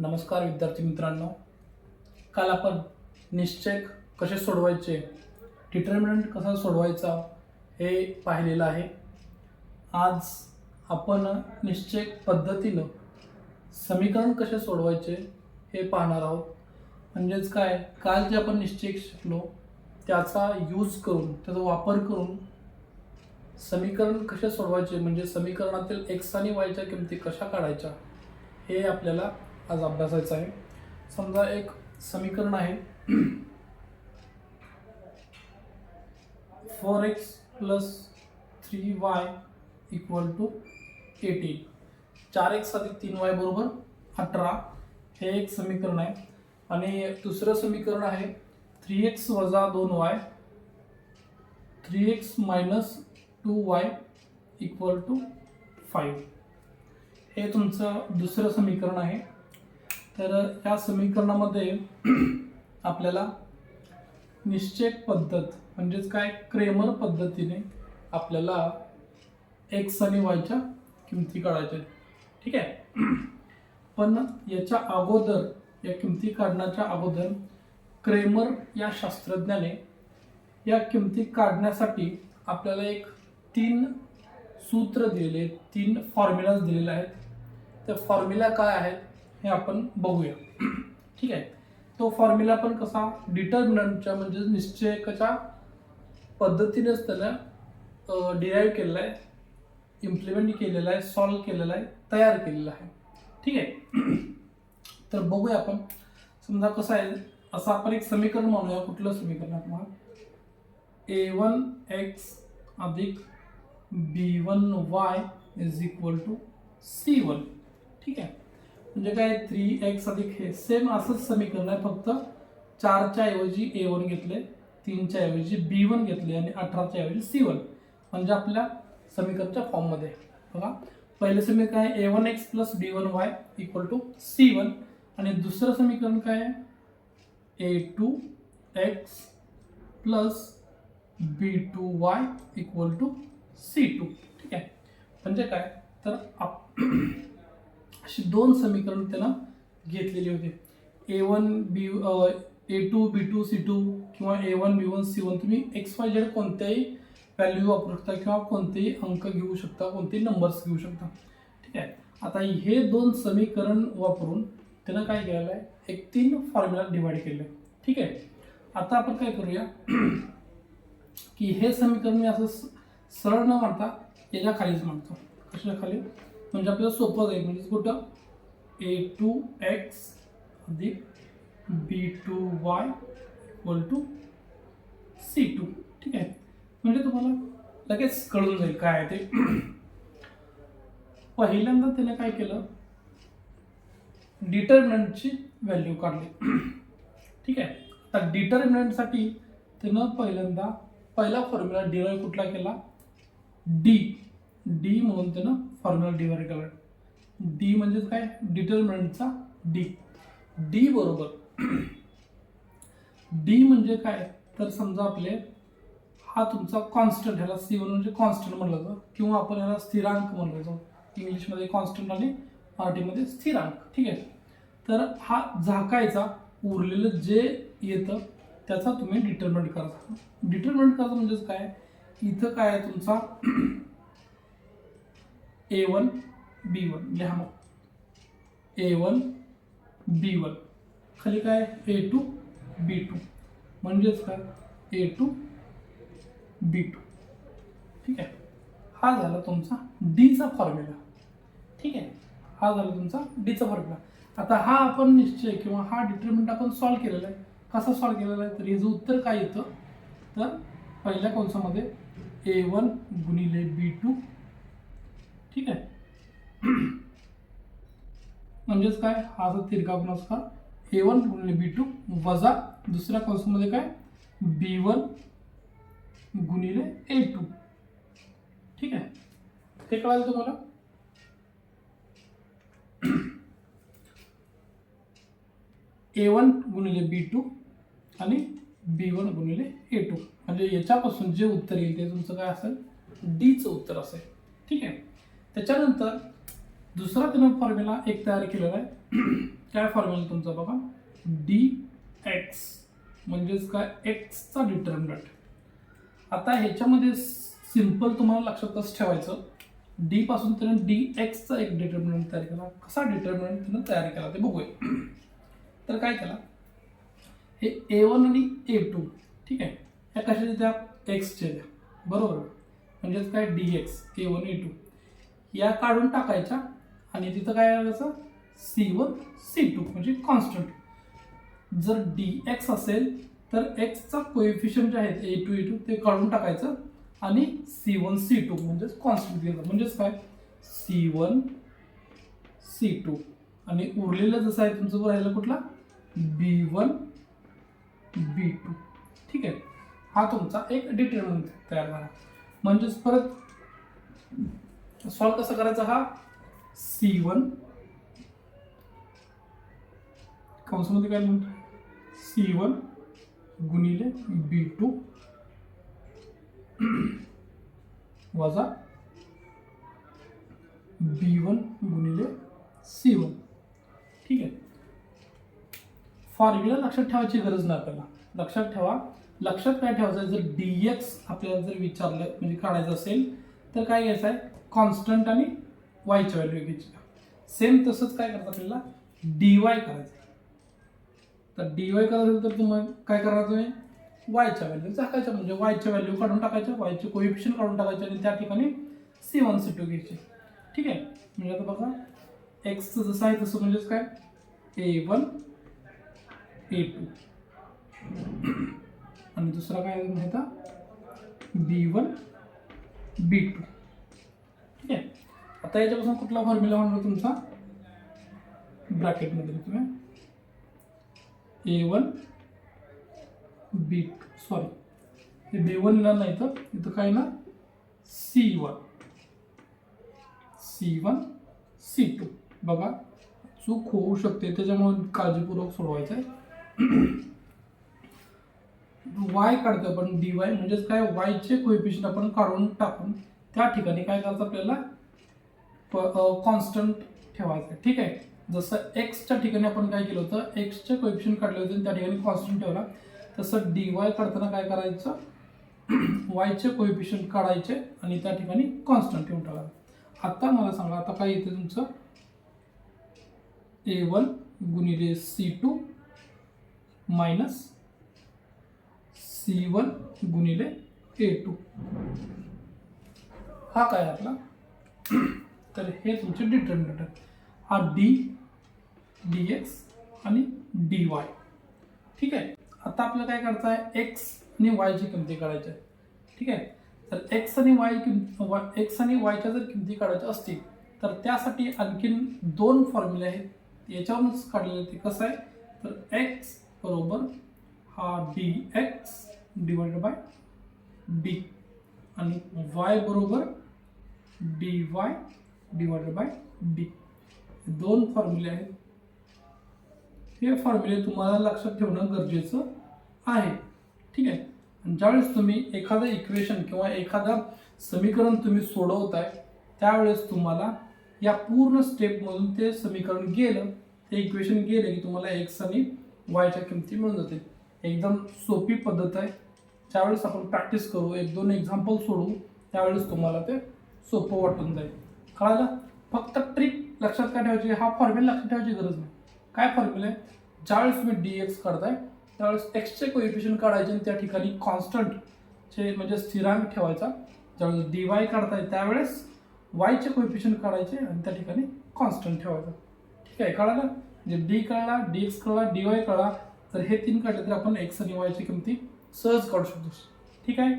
नमस्कार विद्यार्थी मित्रांनो. काल आपण निश्चय कसे सोडवायचे डिटर्मिनंट कसा सोडवायचा हे पाहिलेलं आहे. आज आपण निश्चय पद्धतीनं समीकरण कसे सोडवायचे हे पाहणार आहोत. म्हणजेच काय काल जे आपण निश्चय शिकलो त्याचा यूज करून त्याचा वापर करून समीकरण कसे सोडवायचे म्हणजे समीकरणातील एक्स आणि वायच्या किमती कशा काढायच्या हे आपल्याला आज अभ्यासायचं आहे. समजा एक समीकरण आहे. Four X plus three Y equal to eighteen चार एक्स अधिक तीन वाय बरोबर अठरा. हे एक समीकरण आहे. आणि दुसरं समीकरण आहे थ्री एक्स वजा दोन Y three X minus two Y equal to five हे तुमचं दुसरं समीकरण आहे. तर या समीकरणामध्ये आपल्याला निश्चय पद्धत म्हणजेच काय? क्रेमर पद्धतीने आपल्याला एक्स आणि वायच्या किमती काढायच्या ठीक आहे? पण याच्या अगोदर या किमती काढण्याच्या अगोदर क्रेमर या शास्त्रज्ञाने या किमती काढण्यासाठी आपल्याला एक तीन सूत्र दिलेले तीन फॉर्म्युलाज दिलेले आहेत. त्या फॉर्म्युला काय आहेत? हे आपण बघूया. ठीक आहे. तो फॉर्म्युला पण कसा डिटर्मिनंटच्या म्हणजे निश्चयकाच्या पद्धतीनेच त्याला डिराईव्ह केलेला आहे इम्प्लिमेंट केलेला आहे सॉल्व केलेला आहे तयार केलेला आहे. ठीक आहे. तर बघूया आपण. समजा कसं आहे असं आपण एक समीकरण म्हणूया. कुठलं समीकरण आपण ए वन एक्स अधिक B one Y is equal to C one ठीक आहे. म्हणजे काय थ्री एक्स अधिक हे सेम असंच समीकरण आहे. फक्त चारच्या ऐवजी ए वन घेतले तीनच्या ऐवजी बी वन घेतले आणि अठराच्या ऐवजी सी वन म्हणजे आपल्या समीकरणच्या फॉर्ममध्ये बघा पहिलं समीकरण आहे A one X plus B one Y equal to C one आणि दुसरं समीकरण काय? आहे A two X plus B two Y equal to C two ठीक आहे? म्हणजे काय? तर आप अशी दोन समीकरण त्याला घेतलेली होती. A one B A two B two C two किंवा A one B one C one तुम्ही एक्स वाय झेड कोणत्याही व्हॅल्यू वापरू शकता किंवा कोणतेही अंक घेऊ शकता कोणतेही नंबर्स घेऊ शकता. ठीक आहे? आता हे दोन समीकरण वापरून त्यानं काय केलेलं आहे? एक तीन फॉर्म्युला डिवाइड केलं ठीक आहे? आता आपण काय करूया? की हे समीकरण मी असं स- सरळ न म्हणता याच्या खालीच म्हणतो कशाच्या खाली? म्हणजे आपल्याला सोपं जाईल. म्हणजे कुठं? ए टू एक्स अधिक B two Y equal to C two ठीक आहे? म्हणजे तुम्हाला लगेच कळून जाईल काय आहे ते. पहिल्यांदा त्याने काय केलं? डिटर्मिनंटची व्हॅल्यू काढली. ठीक आहे? आता डिटर्मिनंटसाठी त्यानं पहिल्यांदा पहिला फॉर्म्युला डिराईव्ह कुठला केला? डी डी म्हणून त्यानं फॉर्म्युला डिराईव्ह केला डी म्हणजेच काय? डिटर्मिनंटचा डी डी बरोबर. डी म्हणजे काय? तर समजा आपले हा तुमचा कॉन्स्टंट ह्याला सी वन म्हणजे कॉन्स्टंट म्हणलं जातं. किंवा आपण ह्याला स्थिरांक म्हणलं जातो. इंग्लिशमध्ये कॉन्स्टंट आणि मराठीमध्ये स्थिरांक. ठीक आहे? तर हा झाकायचा उरलेलं जे येतं त्याचा तुम्ही डिटर्मेंट करायचा डिटर्मेंट करायचं म्हणजेच काय? इथं काय आहे तुमचा? ए वन बी वन लिहा मग. ए वन बी वन खाली काय? ए टू बी टू म्हणजेच काय? ए टू बी टू ठीक आहे? हा झाला तुमचा डीचा फॉर्म्युला ठीक आहे? हा झाला तुमचा डीचा फॉर्म्युला आता हा आपण निश्चय किंवा हा डिटर्मिनंट आपण सॉल्व केलेला आहे. कसा सॉल्व केलेला आहे? तर याचं उत्तर काय येतं? तर पहिल्या कंसामध्ये ए वन गुणिले बी टू ठीक आहे. म्हणजेच काय? हा असा तिरका गुणाकार ए वन गुणिले बी टू वजा दुसऱ्या कंसामध्ये काय? बी वन गुणिले ए टू ठीक आहे? ते कळालं तुम्हाला? ए वन गुणिले बी टू आणि बी वन गुणिले ए टू म्हणजे याच्यापासून जे उत्तर येईल ते तुमचं काय असेल? डीचं उत्तर असेल. ठीक आहे? त्याच्यानंतर दुसरा त्यानं फॉर्म्युला एक तयार केलेला आहे. काय फॉर्म्युला तुमचा बघा? डी एक्स म्हणजेच काय? एक्सचा डिटर्मिनंट आता ह्याच्यामध्ये सिंपल तुम्हाला लक्षातच ठेवायचं. डी पासून त्यानं डी एक्सचा एक डिटर्मिनंट तयार केला. कसा डिटर्मिनंट त्यानं तयार केला. ते बघूया. तर काय केला? हे ए वन आणि ए टू ठीक आहे? या कशाच्या त्या एक्सचे द्या. बरोबर? म्हणजेच काय? D X A one A two या काढून टाकायच्या. आणि तिथं काय करायचं सी वन सी टू म्हणजे कॉन्स्टंट जर डी एक्स असेल तर एक्सचा कोएफिशियंट जे आहेत ए टू ए टू ते काढून टाकायचं. आणि सी वन सी टू म्हणजेच कॉन्स्टंट घ्यायचं म्हणजेच काय? सी वन सी टू आणि उरलेलं जसं आहे तुमचं राहिलं कुठला? बी वन बी टू ठीक आहे? हा तुमचा एक डिटर्मिनंट तयार झाला. म्हणजेच परत सॉल्व कसं करायचा हा? सी वन कंसमध्ये काय म्हणतो सी वन गुणिले बी टू वजा बी वन गुणिले सी वन ठीक आहे? फॉर्म्युला लक्षात ठेवायची गरज नाही आपल्याला. लक्षात ठेवा. लक्षात काय ठेवायचं? आहे जर डी एक्स आपल्याला जर विचारलं म्हणजे काढायचं असेल तर काय घ्यायचं आहे? कॉन्स्टंट आणि वायच्या व्हॅल्यू घ्यायची सेम तसंच काय करतात आपल्याला? डी वाय करायचं. तर डी वाय करायचं तर तुम्हाला काय करणार तुम्ही? वायच्या व्हॅल्यू टाकायच्या. म्हणजे वायच्या व्हॅल्यू काढून टाकायच्या वायचे कोइफिशियन काढून टाकायचे आणि त्या ठिकाणी सी वन सी टू घ्यायची. ठीक आहे? म्हणजे आता बघा एक्सचं जसं आहे तसं म्हणजेच काय? ए वन ए टू आणि दुसरा काय माहिती बी वन बी टू आता याच्यापासून कुठला फॉर्म्युला होणार तुमचा? ब्रॅकेटमध्ये तुम्ही ए वन बी सॉरी हे बी वन येणार नाही तर इथं काय ना C one C one C two बघा चूक होऊ शकते. त्याच्यामुळे काळजीपूर्वक सोडवायचं आहे वाय काढतो आपण डी वाय म्हणजेच काय? वायचे कोएफिशियंट आपण काढून टाकून त्या ठिकाणी काय करायचं आपल्याला? कॉन्स्टंट ठेवायचं. आहे ठीक आहे? जसं एक्सच्या ठिकाणी आपण काय केलं होतं? एक्सचे कोएफिशियंट काढले होते त्या ठिकाणी कॉन्स्टंट ठेवला. तसं डी वाय काढताना काय करायचं? वायचे कोएफिशियंट काढायचे आणि त्या ठिकाणी कॉन्स्टंट ठेवून टाकायचं. आता मला सांगा आता काय येते तुमचं? ए वन गुणिले C two minus C one गुणिले ए टू हा काय आपला? तर हे तुमचे डिटर्मिनंट आहेत. हा डी डी एक्स आणि डी वाय ठीक आहे? आता आपल्याला काय करायचं आहे एक्स आणि वायची किमती काढायच्या आहे ठीक आहे? तर एक्स आणि वाय किम एक्स आणि वायच्या जर किमती काढायच्या असतील तर त्यासाठी आणखीन दोन फॉर्म्युले आहेत. याच्यावरूनच काढलेले ते कसं आहे? तर एक्स बरोबर हा D X divide by D आणि वाय बरोबर D Y divided by D दोन फॉर्म्युले आहेत. हे फॉर्म्युले तुम्हाला लक्षात ठेवणं गरजेचं आहे. ठीक आहे? आणि ज्यावेळेस तुम्ही एखादं इक्वेशन किंवा एखादा समीकरण तुम्ही सोडवताय त्यावेळेस तुम्हाला या पूर्ण स्टेपमधून ते समीकरण गेलं. ते इक्वेशन गेलं की तुम्हाला एक्स आणि वायच्या किमती मिळून जाते एकदम सोपी पद्धत आहे. ज्यावेळेस आपण प्रॅक्टिस करू एक दोन एक्झाम्पल सोडू त्यावेळेस तुम्हाला ते सोपं वाटून जाईल. कळालं? फक्त ट्रिक लक्षात काय ठेवायची? हा फॉर्म्युला लक्षात ठेवायची गरज नाही. काय फॉर्म्युला आहे? ज्यावेळेस तुम्ही डी एक्स काढताय त्यावेळेस एक्सचे कोएफिशियंट काढायचे आणि त्या ठिकाणी कॉन्स्टंटचे म्हणजे स्थिरांक ठेवायचा. ज्यावेळेस डी वाय काढताय त्यावेळेस वायचे कोएफिशियंट काढायचे आणि त्या ठिकाणी कॉन्स्टंट ठेवायचा. ठीक आहे कळालं? म्हणजे डी कळला डी एक्स कळला डी वाय कळला तर हे तीन काढले तर आपण एक्स आणि वायची किमती सहज काढू शकतो. ठीक आहे?